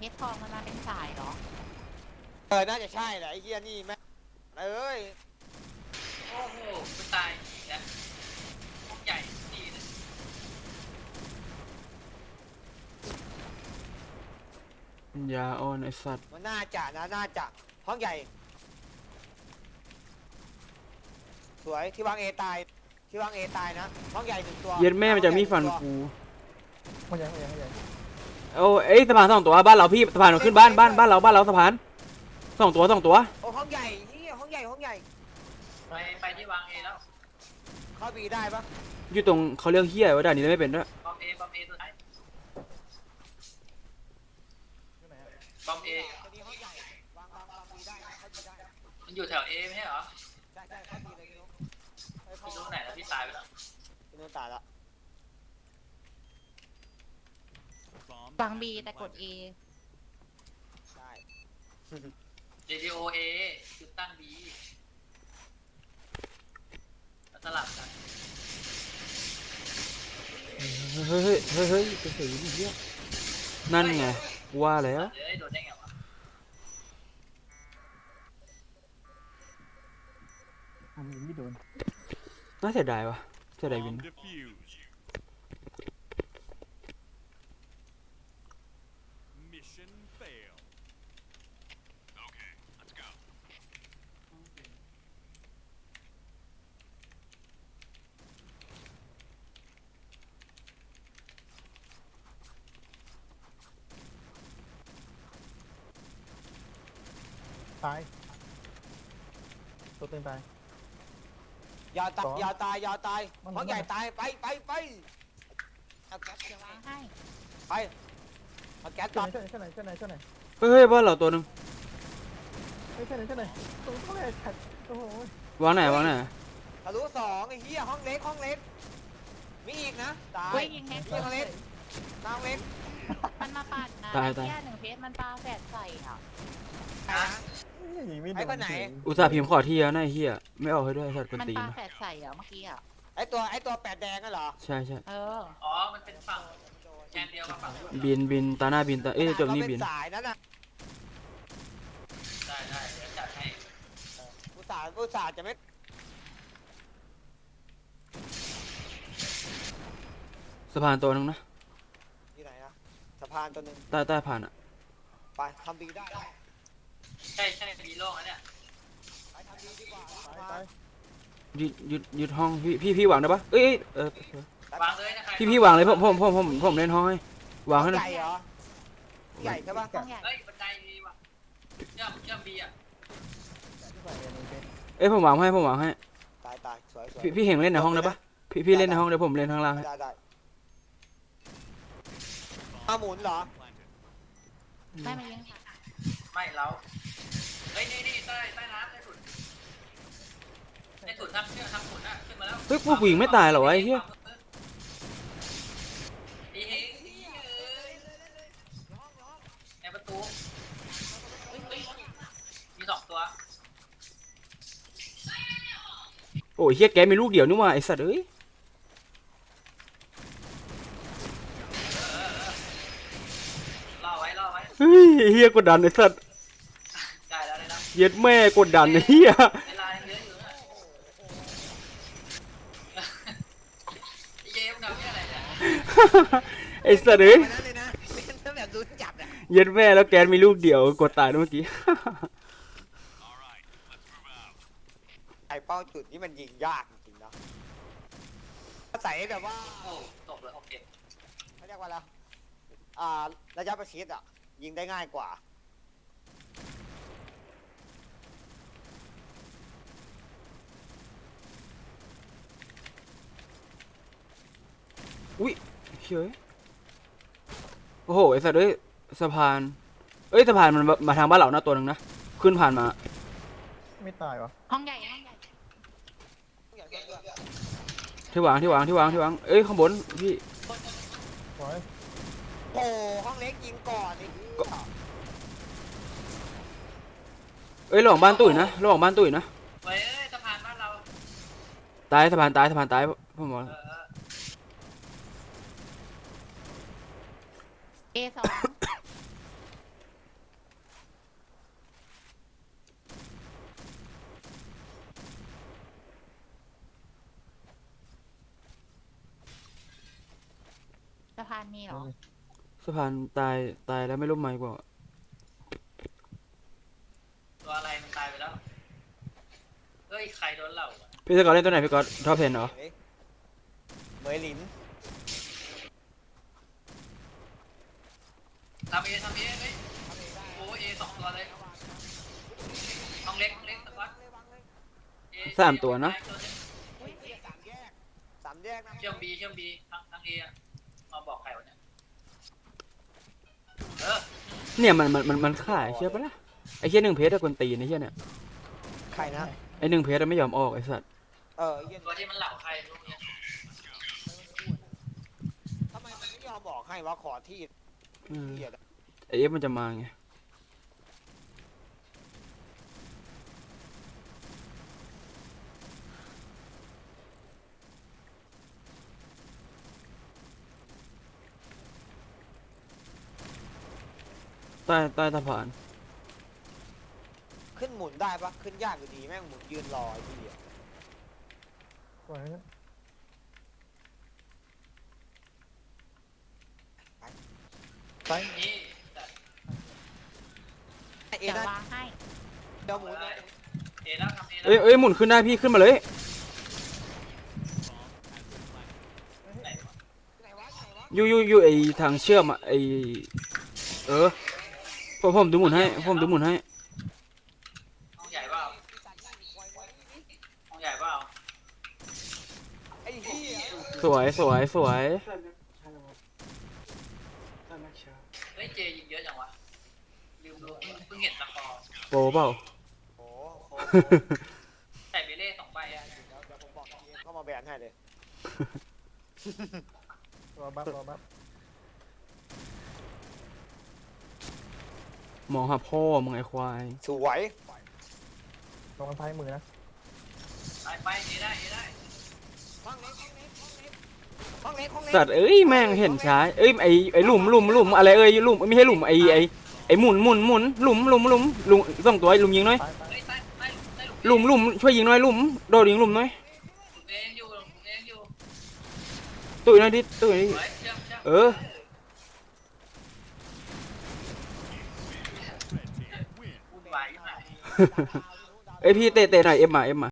เพชรทองมันมาเป็นสายเหรอ เออ น่าจะใช่แหละไอ้เหี้ยนี่แม่งเอ้ย โอ้โหกูตายอีกแล้วพวกใหญ่ดีเลยยาอ่อนไอสัตว์มันน่าจะนะ น่าจะ ห้องใหญ่ สวย ที่วางเอตาย ที่วางเอตายนะ ห้องใหญ่หนึ่งตัวเย็ดแม่มันจะมีฟันห้องใหญ่หงตัวกูไม่ยังไม่ยังไม่ยัง โอ้เอ้ยสะพานสองตัวบ้านเราพี่สะพานมันขึ้นบ้านบ้านบ้านเราบ้านเราสะพานสองตัวสองตัวโอ้ห้องใหญ่นี่ห้องใหญ่ห้องใหญ่ไปไปที่วางเอแล้วเข้าบีได้ปะอยู่ตรงเขาเรียกเฮียว่าด่านนี้ไม่เป็นด้วยบอมเอบอมเอตัวไหนที่ไหนอะบอมเอตัวนี้ห้องใหญ่วางวางวางบีได้นะเข้าบีได้มันอยู่แถวเอไม่ใช่เหรอใช่ใช่เข้าบีเลยพี่นุ๊กเฮ้ยเข้าพี่รู้ไหนแล้วพี่ตายไปแล้วพี่นุ๊กตายละ ฟังบีแต่กด A ใช่เรดิโอเอจุดตั้งบีสลับกันเฮ้ยเฮ้ยเฮ้ยเฮ้ยจะสีนี่เฮียนั่นไงกูว่าแล้วเดี๋ยวโดนได้ไงวะทำยังไม่โดนน่าเสียดายวะเสียดายวิน Bomb defused. ตาย ตัวเต็มตายยาวตายสองยาวตายยาวตายมันห้องใหญ่มัน ตายไปไปไปเอาแก๊สเดี๋ยววางให้ไปเอาแก๊สช่ต่วอยไหนช่วยไหนช่วยไหนช่วยไหนเฮ้ยเฮ้ยบ้านเราตัวหนึงเฮ้ยช่วยไหนช่วยไหนตรงนี้ขัดโอ้โหวางไหนวางไหนทะลุสองไอ้เหี้ยห้องเล็กห้องเล็กมีอีกนะตายเฮ้ยยิงเฮดมีห้องเล็ก ห้องเล็กมันมาปัดนะตายตายแค่หนึ่งเพชรมันปาแฝดใส่อะตายนะ ยิงไม่โดนไอ้คนไหนเฉยอุตส่าห์พิมพ์ขอที่แล้วนะไอ้เฮียไม่ออกให้ด้วยไอ้สัตว์คนมันตีนปานะแฝดใส่อะเมื่อกี้อะไอ้ตัวไอ้ตัวแปดแดงนั่นเหรอใช่ใช่เอออ๋อ มันเป็นฝั่งแคนเดียวกับฝั่งบินบินตาหน้าบินตาเอ้ยจบนี่บินเขาเป็สายนั่นน่ะได้ได้เดี๋ยวจัดให้อุตส่าห์อุตส่าห์จะไม่สะพานตัวหนึงนะที่ไหนนะสะ พานตัวหนึ่งใต้ใต้ผ่านอะไปทำบีได้ใช่ใช่มีโล่งอันเนี้ยไปทำบีดีกว่าสะตายพาตานยยึดยึดยึดห้องพี่พี่พี่วางได้ปะเอ้ยเอ้ยเออวางเลยนะใครพี่พี่วางเลยผมผมผมผมผมเล่นห้องให้วางให้หใหนะญ่เหรอใหญ่ใช่ปะห้องใหญ่เฮ้ยบันไดมีว่ะเชื่อมเชื่อมบีอะใส่ในเฟซเอ้ยผมวางให้ผมวางให้ตายตายสวยสวยพี่พี่เห็นเล่นในห้องได้ปะพี่พี่เล่นในห้องเดี๋ยวผมเล่นข้างล่างให้ได้ได้ มาหมุนเหรอ Planted. ได้มายิงไม่เราเฮ้ยนี่นี่ใต้ใต้น้ำใต้ถุนใต้ถุนทำเชื่อมทำถุนอะขึ้นมาแล้วเฮ้ยพวกผู้หญิงไม่ตายเหรอวะไอ้เหี้ยอีเฮ้ยในประตูมีสองตัวโอ้ยเฮียแกมีลูกเดียวนี่หว่าไอสัตว์เอ้ย เฮ้ยเฮียกดดันไอสัตว์ได้แล้วได้แล้วเย็ดแม่กดดันไอ้เฮียเวลายังเยอะอยู่นะเย้มทำเนี่ยอะไรเนี่ยไอสัตว์เอ้ยวันนั้นเลยนะเล่นซะแบบรู้จักอะเย็ดแม่แล้วแกมีลูกเดียวกดตายนะเมื่อกี้ All right, let's move out. ไอ้เป้าจุดนี้มันยิงยากจริงๆเนาะใส่แบบว่าโอ้ตกเลยโอเคเขาเรียกว่าอะไรอ่าระยะประชิดอะ ยิงได้ง่ายกว่าเฮ้ยโอ้โหไอสัตว์เอ้ยสะพาน เอ้ยสะพานมันมามาทางบ้านเรานะตัวหนึ่งนะ ขึ้นผ่านมา ไม่ตายวะห้องใหญ่ห้องใหญ่ที่วางที่วางที่วางที่วางเอ้ยข้างบนพี่ปล่อย โอ้ห้องเล็กยิงก่อนอ้เหี้เอ้ยระหว่างบ้านตุ๋ยนะระหว่างบ้านตุ๋ยนะเฮ้ยสะพานบ้านเรา ตายสะพานตายสะพานตายพ่อหมอเอสอง สะพานมีเหรอ สะพานตายตายแล้วไม่รู้ไหมกว่าตัวอะไรมันตายไปแล้ว เฮ้ย ใครโดนเหล่าอะพี่สกอตเล่นตัวไหนพี่กอตท็อปเพนเหรอเฮ้ยเหมยหลินทำเอทำเอเฮ้ยโอ้เอสองตัวเลยห้องเล็กห้องเล็กสกอตเอสามตัวนะเฮ้ยสามแยกสามแยกนะเชื่อมบีเชื่อมบีทางทางเออะมาบอกใครวะเนี่ย เออเนี่ยมันมันมันมันขายเชื่อปะล่ะไอ้เชี่ยหนึ่งเพจอะกวนตีนไอ้เชี่ยเนี่ยใครนะไอ้หนึ่งเพจอะไม่ยอมออกไอ้สัตว์เออเหี้ย็นตัวที่มันเหล่าใครพวกเนี้ยทำไมมันไม่ยอมบอกให้ว่าขอที่อืมเหี้ยไอ้เอฟมันจะมาไง ใต้ใต้สะพานขึ้นหมุนได้ปะขึ้นยากอยู่ดีแม่งหมุนยืนรอไอ้ที่สวยนะไปนี่แต่เอเดี๋ยวนะวางให้ เดี๋ยวหมุนเลยเอแล้วทำเอแล้วเอ้ยเอ้ยหมุนขึ้นได้พี่ขึ้นมาเลยไหนวะไหนวะไหนวะอยู่อยู่อยู่ไอทางเชื่อมอะไอเออ ผมผมดูหมุนให้ ผมดูหมุนให้ ห้องใหญ่เปล่าห้องใหญ่เปล่าไอ้เหี้ยสวยสวยสวย เฮ้ยเจยิงเยอะจังวะลืมดูเพิ่งเพิ่งเห็นสกอร์โปรเปล่า โอ้โหใส่เบเล่สองใบอะเดี๋ยวเดี๋ยวผมบอกเองเข้ามาแบนให้เลยรอบัฟรอบัฟ มองหาพ่อมึงไอควาย สวยลงกันซ้ายมือนะไปไปเอได้เอได้ห้องเล็กห้องเล็กห้องเล็กห้องเล็กสัตว์เอ้ยแม่งเห็นช้าเอ้ยไอไอหลุมหลุมหลุมอะไรเอ้ยหลุมไม่ใช่หลุมไอไอไอหมุนหมุนหมุนหลุมหลุมหลุมหลุมสองตัวไอหลุมยิงหน่อยซ้ายซ้ายเฮ้ยใต้ใต้ใต้หลุมหลุมช่วยยิงหน่อยหลุมโดดยิงหลุมหน่อยหลุมเองอยู่หลุมเองอยู่ตุ้ยหน่อยดิตุ้ยหน่อยดิเฮ้ยเชื่อมเชื่อ เอพี่เตะเตะหน่อยเอ็มมาเอ็มมา